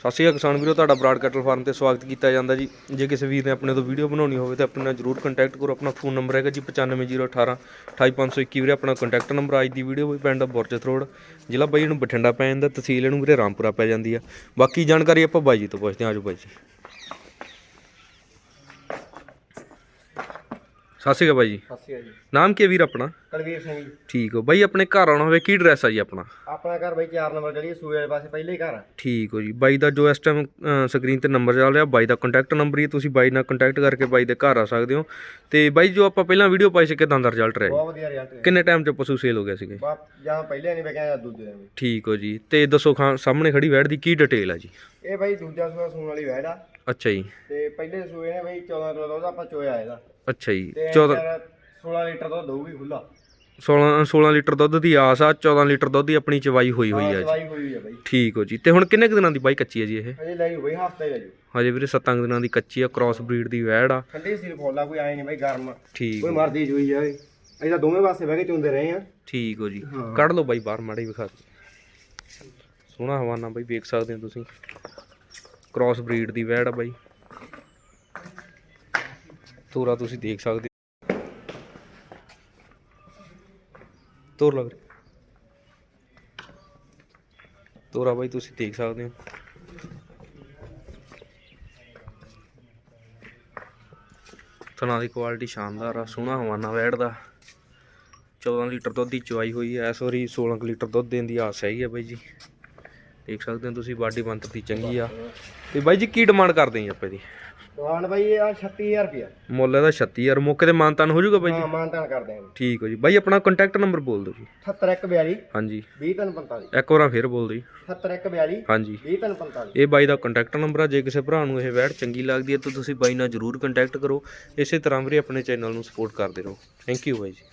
ਸਤਿ ਸ਼੍ਰੀ ਅਕਾਲ ਕਿਸਾਨ ਵੀਰੋ, ਤੁਹਾਡਾ ਬਰਾਡ ਕੈਟਲ ਫਾਰਮ ਤੇ ਸਵਾਗਤ ਕੀਤਾ ਜਾਂਦਾ ਜੀ। ਜੇ ਕਿਸੇ ਵੀਰ ਨੇ ਆਪਣੇ ਤੋਂ ਵੀਡੀਓ ਬਣਾਉਣੀ ਹੋਵੇ ਤਾਂ ਆਪਣੇ ਨਾਲ ਜਰੂਰ ਕੰਟੈਕਟ ਕਰੋ। ਆਪਣਾ ਫੋਨ ਨੰਬਰ ਹੈਗਾ ਜੀ 95018 28521 ਵੀਰੇ। ਆਪਣਾ ਕੰਟੈਕਟ ਨੰਬਰ ਅੱਜ ਦੀ ਵੀਡੀਓ ਵੀ ਪਿੰਡ ਬੁਰਜਤ ਰੋਡ, ਜ਼ਿਲ੍ਹਾ ਬਾਈ ਨੂੰ ਬਠਿੰਡਾ ਪੈ ਜਾਂਦਾ ਤਹਿਸੀਲ ਇਹਨੂੰ ਵੀਰੇ ਰਾਮਪੁਰਾ ਪੈ ਜਾਂਦੀ ਆ। ਬਾਕੀ ਜਾਣਕਾਰੀ ਆਪਾਂ ਬਾਈ ਜੀ ਤੋਂ ਪੁੱਛਦੇ ਹਾਂ। ਆਜੋ ਬਾਈ ਜੀ। ਸਤਿ ਸ਼੍ਰੀ ਅਕਾਲ ਬਾਈ ਜੀ। ਸਤਿ ਸ਼੍ਰੀ ਅਕਾਲ ਜੀ। ਨਾਮ ਕੀ ਹੈ ਵੀਰ ਆਪਣਾ? ਕਲਵੀਰ ਸਿੰਘ ਜੀ। ਠੀਕ ਹੋ। ਬਾਈ ਆਪਣੇ ਘਰ ਆਉਣਾ ਹੋਵੇ ਕੀ ਐਡਰੈਸ ਆ ਜੀ ਆਪਣਾ? ਆਪਣਾ ਘਰ ਬਈ 4 ਨੰਬਰ ਗਲੀ ਸੂਏ ਵਾਲੇ ਪਾਸੇ ਪਹਿਲੇ ਹੀ ਘਰ ਆ। ਠੀਕ ਹੋ ਜੀ। ਬਾਈ ਦਾ ਜੋ ਇਸ ਟਾਈਮ ਸਕਰੀਨ ਤੇ ਨੰਬਰ ਚੱਲ ਰਿਹਾ ਬਾਈ ਦਾ ਕੰਟੈਕਟ ਨੰਬਰ ਹੀ ਹੈ, ਤੁਸੀਂ ਬਾਈ ਨਾਲ ਕੰਟੈਕਟ ਕਰਕੇ ਬਾਈ ਦੇ ਘਰ ਆ ਸਕਦੇ ਹੋ। ਤੇ ਬਾਈ ਜੋ ਆਪਾਂ ਪਹਿਲਾਂ ਵੀਡੀਓ ਪਾਈ ਸੀ ਕਿਦਾਂ ਦਾ ਰਿਜ਼ਲਟ ਰਿਹਾ ਜੀ? ਬਹੁਤ ਵਧੀਆ ਰਿਜ਼ਲਟ ਹੈ ਕਿੰਨੇ ਟਾਈਮ 'ਚ ਪਸ਼ੂ ਸੇਲ ਹੋ ਗਿਆ ਸੀਗੇ? ਬਾ ਜਾਂ ਪਹਿਲੇ ਨਹੀਂ ਜਾਂ ਦੂਜੇ ਦਿਨ ਵੀ। ਠੀਕ ਹੋ ਜੀ। ਤੇ ਦੱਸੋ ਖਾਂ ਸਾਹਮਣੇ ਖੜੀ ਵੈੜ ਦੀ ਕੀ ਡਿਟੇਲ ਆ ਜੀ? ਇਹ ਬਈ ਦੂਜਾ ਸੂਆ ਸੂਣ ਵਾਲੀ ਵੈੜ ਆ। ਅੱਛਾ ਜੀ। ਤੇ ਪਹਿਲੇ ਸੂਏ ਨੇ ਬਈ 14 ਕਿਲੋ ਦੁੱਧ ਆਪਾਂ ਚੋਇਆ ਇਹਦਾ। ਅੱਛਾ ਜੀ ਤੇ 14 ਯਾਰ 16 ਲੀਟਰ ਦੁੱਧ ਦਊਗੀ ਖੁੱਲਾ 16 16 ਲੀਟਰ ਦੁੱਧ ਦੀ ਆਸ ਆ 14 ਲੀਟਰ ਦੁੱਧ ਦੀ ਆਪਣੀ ਚਵਾਈ ਹੋਈ ਹੋਈ ਆ ਜੀ। ਚਵਾਈ ਹੋਈ ਆ ਬਈ। ਠੀਕ ਹੋ ਜੀ। ਤੇ ਹੁਣ ਕਿੰਨੇ ਕੁ ਦਿਨਾਂ ਦੀ ਬਾਈ ਕੱਚੀ ਹੈ ਜੀ ਇਹ? ਅਜੇ ਲੈ ਜੂ ਬਈ ਹਫਤਾ ਹੀ ਲੈ ਜੂ ਹਜੇ ਵੀਰੇ 7 ਦਿਨਾਂ ਦੀ ਕੱਚੀ ਆ ਕ੍ਰਾਸ ਬਰੀਡ ਦੀ ਵੈੜ ਆ। ਠੰਡੀ ਸੀਲ ਫੋਲਾ ਕੋਈ ਆਏ ਨਹੀਂ ਬਈ ਗਰਮ। ਠੀਕ ਕੋਈ ਮਰਦੀ ਜੂਈ ਜਾਵੇ। ਅਸੀਂ ਤਾਂ ਦੋਵੇਂ ਪਾਸੇ ਬਹਿ ਕੇ ਚੁੰਦੇ ਰਹੇ ਆ। ਠੀਕ ਹੋ ਜੀ। ਕੱਢ ਲਓ ਬਾਈ ਬਾਹਰ ਮਾੜੀ ਵਿਖਾ। ਸੋਹਣਾ ਹਵਾਨਾ ਬਾਈ, ਵੇਖ ਸਕਦੇ ਹੋ ਤੁਸੀਂ। ਕ੍ਰਾਸ ਬਰੀਡ ਦੀ ਵੈੜ ਆ ਬਾਈ। ਤੋਰਾ ਤੁਸੀਂ ਦੇਖ ਸਕਦੇ ਹੋ। ਤੋਰ ਲੱਗ ਰਿਹਾ ਤੋਰਾ ਬਾਈ ਤੁਸੀਂ ਦੇਖ ਸਕਦੇ ਹੋ। ਥਣਾ ਦੀ ਕੁਆਲਿਟੀ ਸ਼ਾਨਦਾਰ ਆ, ਸੋਹਣਾ ਹਵਾਨਾ ਵੈੜ ਦਾ। 14 ਲੀਟਰ ਦੁੱਧ ਦੀ ਚਵਾਈ ਹੋਈ ਹੈ ਇਸ ਵਾਰੀ 16 ਕੁ ਲੀਟਰ ਦੁੱਧ ਦੇਣ ਦੀ ਆਸ ਹੈਗੀ ਆ ਬਾਈ ਜੀ। ਦੇਖ ਸਕਦੇ ਹੋ ਤੁਸੀਂ ਬਾਡੀ ਬੰਤਰ ਦੀ ਚੰਗੀ ਆ। ਤੇ ਬਾਈ ਜੀ ਕੀ ਡਿਮਾਂਡ ਕਰਦੇ ਜੀ ਆਪਾਂ ਦੀ ਦੁਕਾਨ ਬਈ ਇਹ ਆ 36000 ਰੁਪਿਆ ਮੁੱਲ ਇਹਦਾ 36000 ਮੌਕੇ ਤੇ ਮਾਨਤਾਨ ਹੋ ਜਾਊਗਾ ਬਾਈ ਜੀ? ਹਾਂ ਮਾਨਤਾਨ ਕਰਦੇ ਆਂ ਠੀਕ ਹੋ ਜੀ। ਬਾਈ ਆਪਣਾ ਕੰਟੈਕਟ ਨੰਬਰ ਬੋਲ ਦਿਓ ਜੀ। 78142 ਹਾਂਜੀ। 20345 ਇੱਕ ਵਾਰ ਫੇਰ ਬੋਲ ਦਿਓ ਜੀ। 78142 ਹਾਂਜੀ। 20345 ਇਹ ਬਾਈ ਦਾ ਕੰਟੈਕਟ ਨੰਬਰ ਆ। ਜੇ ਕਿਸੇ ਭਰਾ ਨੂੰ ਇਹ ਵੈੜ ਚੰਗੀ ਲੱਗਦੀ ਹੈ ਤਾਂ ਤੁਸੀਂ ਬਾਈ ਨਾਲ ਜਰੂਰ ਕੰਟੈਕਟ ਕਰੋ। ਇਸੇ ਤਰ੍ਹਾਂ ਵੀਰੇ ਆਪਣੇ ਚੈਨਲ ਨੂੰ ਸਪੋਰਟ ਕਰਦੇ ਰਹੋ। ਥੈਂਕ ਯੂ ਬਾਈ ਜੀ।